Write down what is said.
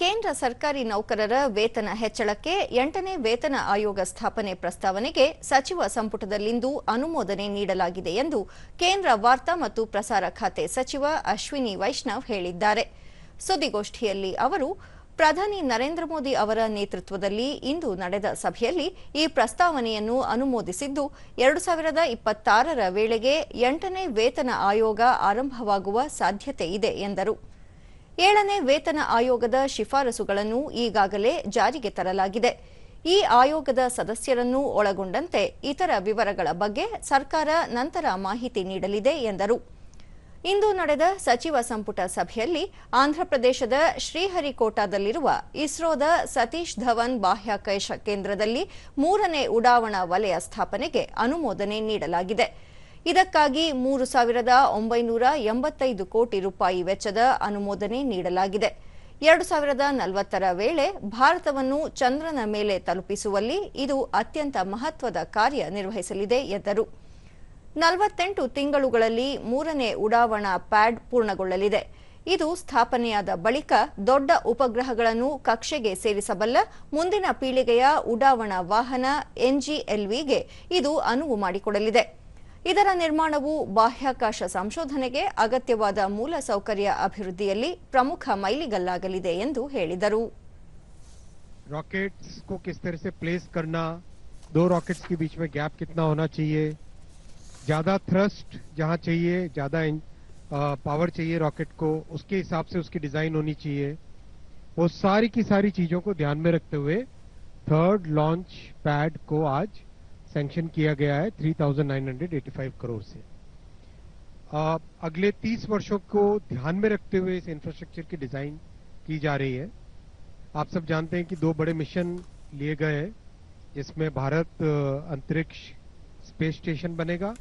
ಕೇಂದ್ರ ಸರ್ಕಾರಿ ನೌಕರರ ವೇತನ ಹೆಚ್ಚಳಕ್ಕೆ ಎಂಟನೇ ವೇತನ ಆಯೋಗ ಸ್ಥಾಪನೆ ಪ್ರಸ್ತಾವನೆಗೆ ಸಚಿವ ಸಂಪುಟದಲ್ಲಿಂದು ಅನುಮೋದನೆ ನೀಡಲಾಗಿದೆ ಎಂದು ಕೇಂದ್ರ ವಾರ್ತಾ ಮತ್ತು ಪ್ರಸಾರ ಖಾತೆ ಸಚಿವ ಅಶ್ವಿನಿ ವೈಷ್ಣವ್ ಹೇಳಿದ್ದಾರೆ. ಸುದ್ದಿಗೋಷ್ಠಿಯಲ್ಲಿ ಅವರು, ಪ್ರಧಾನಿ ನರೇಂದ್ರ ಮೋದಿ ಅವರ ನೇತೃತ್ವದಲ್ಲಿ ಇಂದು ನಡೆದ ಸಭೆಯಲ್ಲಿ ಈ ಪ್ರಸ್ತಾವನೆಯನ್ನು ಅನುಮೋದಿಸಿದ್ದು, ಎರಡು ಸಾವಿರದ ಇಪ್ಪತ್ತಾರರ ವೇಳೆಗೆ ಎಂಟನೇ ವೇತನ ಆಯೋಗ ಆರಂಭವಾಗುವ ಸಾಧ್ಯತೆ ಇದೆ ಎಂದರು. ಏಳನೇ ವೇತನ ಆಯೋಗದ ಶಿಫಾರಸುಗಳನ್ನು ಈಗಾಗಲೇ ಜಾರಿಗೆ ತರಲಾಗಿದೆ. ಈ ಆಯೋಗದ ಸದಸ್ಯರನ್ನು ಒಳಗೊಂಡಂತೆ ಇತರ ವಿವರಗಳ ಬಗ್ಗೆ ಸರ್ಕಾರ ನಂತರ ಮಾಹಿತಿ ನೀಡಲಿದೆ ಎಂದರು. ಇಂದು ನಡೆದ ಸಚಿವ ಸಂಪುಟ ಸಭೆಯಲ್ಲಿ ಆಂಧ್ರಪ್ರದೇಶದ ಶ್ರೀಹರಿಕೋಟಾದಲ್ಲಿರುವ ಇಸ್ರೋದ ಸತೀಶ್ ಧವನ್ ಬಾಹ್ಯಾಕಾಶ ಕೇಂದ್ರದಲ್ಲಿ ಮೂರನೇ ಉಡಾವಣಾ ವಲಯ ಸ್ಥಾಪನೆಗೆ ಅನುಮೋದನೆ ನೀಡಲಾಗಿದೆ. ಇದಕ್ಕಾಗಿ ಮೂರು ಸಾವಿರದ ಒಂಬೈನೂರ ಎಂಬತ್ತೈದು ಕೋಟಿ ರೂಪಾಯಿ ವೆಚ್ಚದ ಅನುಮೋದನೆ ನೀಡಲಾಗಿದೆ. ಎರಡು ಸಾವಿರದ ನಲವತ್ತರ ವೇಳೆ ಭಾರತವನ್ನು ಚಂದ್ರನ ಮೇಲೆ ತಲುಪಿಸುವಲ್ಲಿ ಇದು ಅತ್ಯಂತ ಮಹತ್ವದ ಕಾರ್ಯ ನಿರ್ವಹಿಸಲಿದೆ, ಎಂದರು. ನಲವತ್ತೆಂಟು ತಿಂಗಳುಗಳಲ್ಲಿ ಮೂರನೇ ಉಡಾವಣಾ ಪ್ಯಾಡ್ ಪೂರ್ಣಗೊಳ್ಳಲಿದೆ. ಇದು ಸ್ಥಾಪನೆಯಾದ ಬಳಿಕ ದೊಡ್ಡ ಉಪಗ್ರಹಗಳನ್ನು ಕಕ್ಷೆಗೆ ಸೇರಿಸಬಲ್ಲ ಮುಂದಿನ ಪೀಳಿಗೆಯ ಉಡಾವಣಾ ವಾಹನ ಎನ್ಜಿಎಲ್ವಿಗೆ ಇದು ಅನುವು ಮಾಡಿಕೊಡಲಿದೆ. ಇದರ ನಿರ್ಮಾಣವು ಬಾಹ್ಯಾಕಾಶ ಸಂಶೋಧನೆಗೆ ಅಗತ್ಯವಾದ ಮೂಲಸೌಕರ್ಯ ಅಭಿವೃದ್ಧಿಯಲ್ಲಿ ಪ್ರಮುಖ ಮೈಲಿಗಲ್ಲಾಗಲಿದೆ ಎಂದು ಹೇಳಿದರು रॉकेट्स को किस तरह से प्लेस करना दो रॉकेट्स के बीच में गैप कितना होना चाहिए ज्यादा थ्रस्ट जहां चाहिए ज्यादा पावर चाहिए रॉकेट को उसके हिसाब से उसकी डिजाइन होनी चाहिए वो सारी की सारी चीजों को ध्यान में रखते हुए थर्ड लॉन्च पैड को आज सैंक्शन किया गया है 3,985 करोड़ से। आ, अगले 30 वर्षों को ध्यान में रखते हुए इस इंफ्रास्ट्रक्चर की डिज़ाइन की जा रही है। आप सब जानते हैं कि दो बड़े मिशन लिए गए हैं जिसमें भारत अंतरिक्ष स्पेस स्टेशन बनेगा